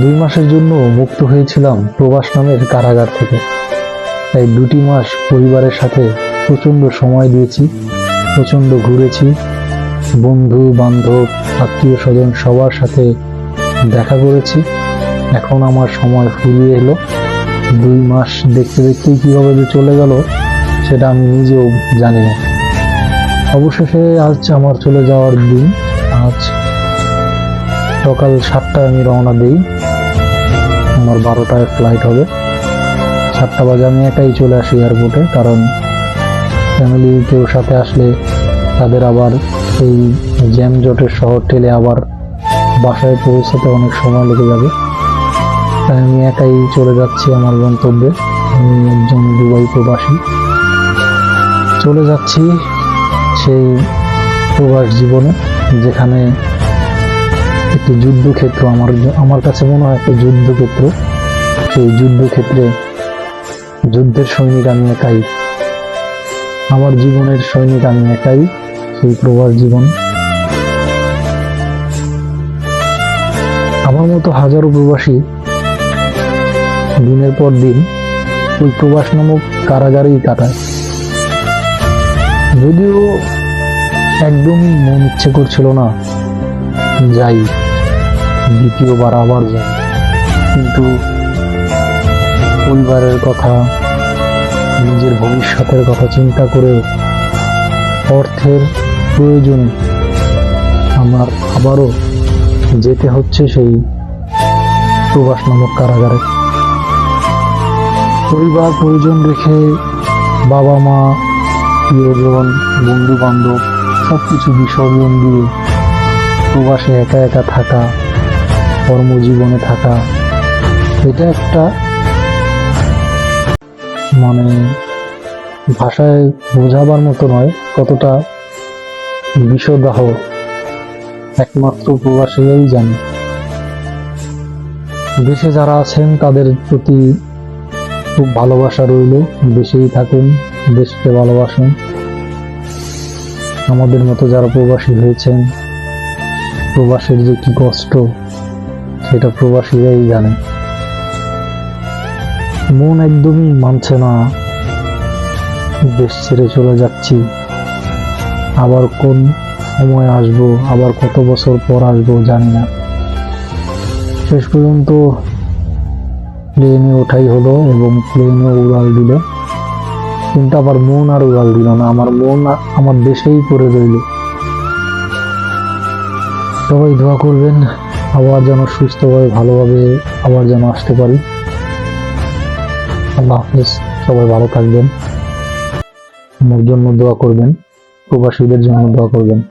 দুই মাসের জন্য মুক্ত হয়েছিলাম প্রবাস নামের কারাগার থেকে। তাই দুটি মাস পরিবারের সাথে প্রচণ্ড সময় দিয়েছি, প্রচণ্ড ঘুরেছি। বন্ধু, বান্ধব, আত্মীয় স্বজন সবার সাথে দেখা করেছি। এখন আমার সময় ফুরিয়ে এলো। দুই মাস দেখতে দেখতেই কীভাবে যে চলে গেল, সেটা আমি নিজেও জানি না। অবশেষে আজ আমার চলে যাওয়ার দিন, আজ সকাল সাতটায় আমি রওনা দিই। আমার বারোটায় ফ্লাইট হবে। সাতটা বাজে আমি একাই চলে আসি এয়ারপোর্টে কারণ ফ্যামিলি কেউ সাথে আসলে তাদের আবার এই জ্যাম জটের শহর ঠেলে আবার বাসায় পৌঁছাতে অনেক সময় লেগে যাবে। তাই আমি একাই চলে যাচ্ছি আমার গন্তব্যে। আমি একজন দুবাই প্রবাসী। চলে যাচ্ছি সেই প্রবাস জীবনে, যেখানে একটি যুদ্ধক্ষেত্র আমার আমার কাছে মনে হয় একটা যুদ্ধক্ষেত্র। সেই যুদ্ধক্ষেত্রে যুদ্ধের সৈনিক আমি একাই। আমার জীবনের সৈনিক আমি একাই, সেই প্রবাস জীবন। আমার মতো হাজারো প্রবাসী দিনের পর দিন ওই প্রবাস নামক কারাগারেই কাটায়। যদিও একদমই মন ইচ্ছে করছিল না যাই। দ্বিতীয়বার আবার যাই। কিন্তু পরিবারের কথা, নিজের ভবিষ্যতের কথা চিন্তা করে অর্থের প্রয়োজনে আমার আবারও যেতে হচ্ছে সেই প্রবাস নামক কারাগারে। পরিবার পরিজন রেখে বাবা মা, প্রিয়জন বন্ধু বান্ধব সব কিছু বিসর্জন দিয়ে প্রবাসে একা একা থাকা কর্মজীবনে থাকা। এটা একটা মানে ভাষায় বোঝাবার মতো নয়, কতটা বিষদাহ। একমাত্র প্রবাসীরাই জানে। দেশে যারা আছেন, তাদের প্রতি খুব ভালোবাসা রইল। দেশেই থাকুন, দেশকে ভালোবাসুন। আমাদের মতো যারা প্রবাসী হয়েছেন, প্রবাসের যে কি কষ্ট সেটা প্রবাসীরাই জানে। মন একদমই মানছে না। দেশ ছেড়ে চলে যাচ্ছি। আবার কোন সময় আসব, আবার কত বছর পর আসব জানি না। শেষ পর্যন্ত প্লেনে ওঠাই হলো এবং প্লেনে উড়াল দিল। কিন্তু আবার মন আর উড়াল দিল না। আমার মন আমার দেশেই পড়ে রইল। সবাই দোয়া করবেন। আবার যেন সুস্থভাবে, ভালোভাবে আবার যেন আসতে পারি। আল্লাহ হাফিজ, সবাই ভালো থাকবেন। আমার জন্য দোয়া করবেন। প্রবাসীদের জন্য দোয়া করবেন।